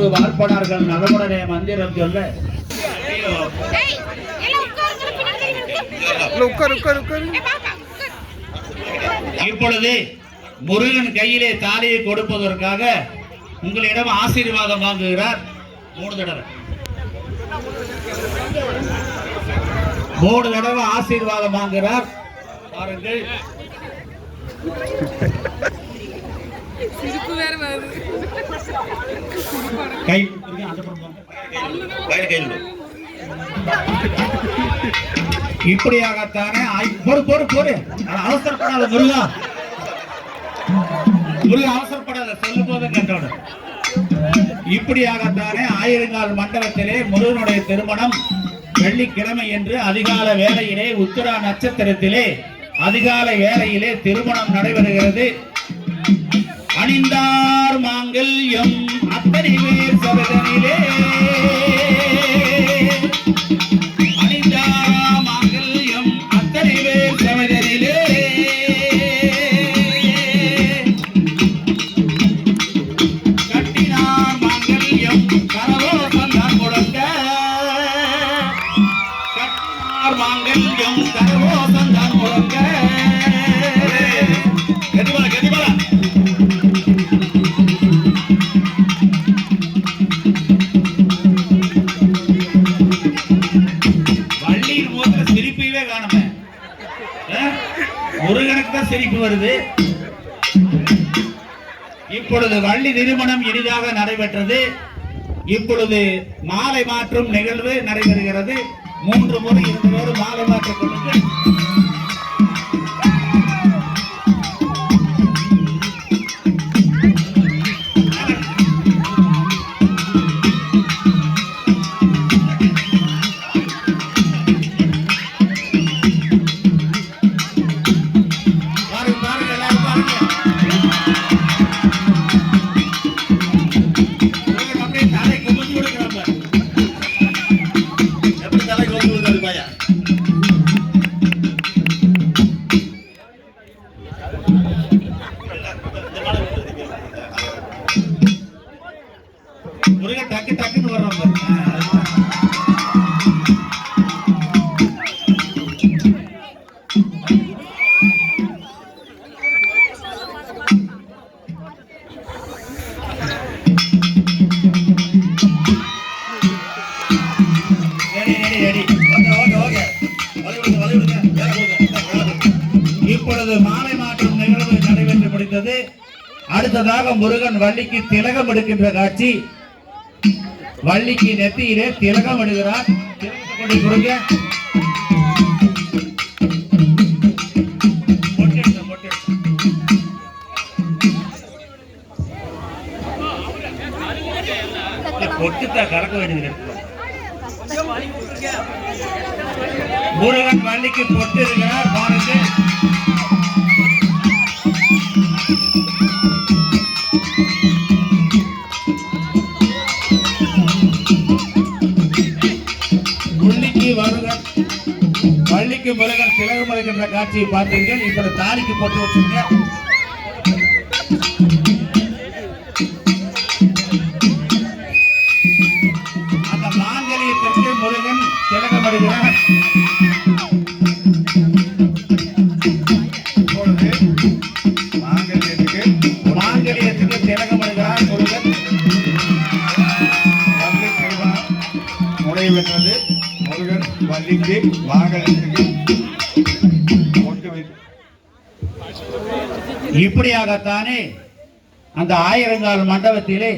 ஒரு வார்ப்பனார்கள் நலமுடனே மந்திரம் சொல்ல. இப்பொழுது முருகன் கையிலே தாலியை கொடுப்பதற்காக உங்களிடம் ஆசீர்வாதம் வாங்குகிறார் மூணு தடவை. மூணு தடவை ஆசீர்வாதம் வாங்குகிறார். பாருங்கள். சிரிப்பு வேற வருது. கை. இப்படியாகத்தானே போடு போடு அட, அவசரப்படாத முருகா. முருகா அவசரப்படாத சொல்லும் போது கேட்டோட. இப்படியாகத்தானே ஆயிரங்கால் மண்டபத்திலே முருகனுடைய திருமணம் வெள்ளிக்கிழமை என்று அதிகால வேளையிலே உத்திரா நட்சத்திரத்திலே அதிகால வேளையிலே திருமணம் நடைபெறுகிறது. அணிந்தார் மாங்கல்யம். அத்தனை பேர் சபதனிலே மாங்கல்யம். அத்தனை பேர் முழங்க கதிபல கதிபல வள்ளியின் முகத்துல சிரிப்பையே காணுமே. ஒரு கணக்கு தான் சிரிப்பு வருது. இப்பொழுது வள்ளி திருமணம் இனிதாக நடைபெற்றது. இப்பொழுது மாலை மாற்றும் நிகழ்வு நடைபெறுகிறது. மூன்று முறை இரண்டு மாலை மாற்றிக் மேல போங்க. இப்பொழுது மாலை மாற்றம் நிகழ்வு நடைபெற்று முடிந்தது. அடுத்ததாக முருகன் வள்ளிக்கு திலகம் எடுக்கின்ற காட்சி. வள்ளிக்கு நெத்தியிலே திலகம் விடுகிறார். கொண்டு கொடுங்க. மொட்டை எடுங்க, பொட்டுத்தான் கறக்க வேண்டியது முருகன் வள்ளிக்கு பொட்டு இருக்கிறார் பாருங்க. முள்ளிக்கு பள்ளிக்கு வள்ளிக்கு முருகன் திலகம் இருக்கின்ற காட்சியை பார்த்தீர்கள் இப்ப தாலிக்கு போட்டு வச்சுங்க அந்த மாங்கலியத்திற்கு முருகன் திலகம் வருகிறார் இப்பொழுது மாங்கல்யத்துக்கு மாங்கலியத்துக்கு இப்படியாகத்தானே அந்த ஆயிரங்கால் மண்டபத்திலே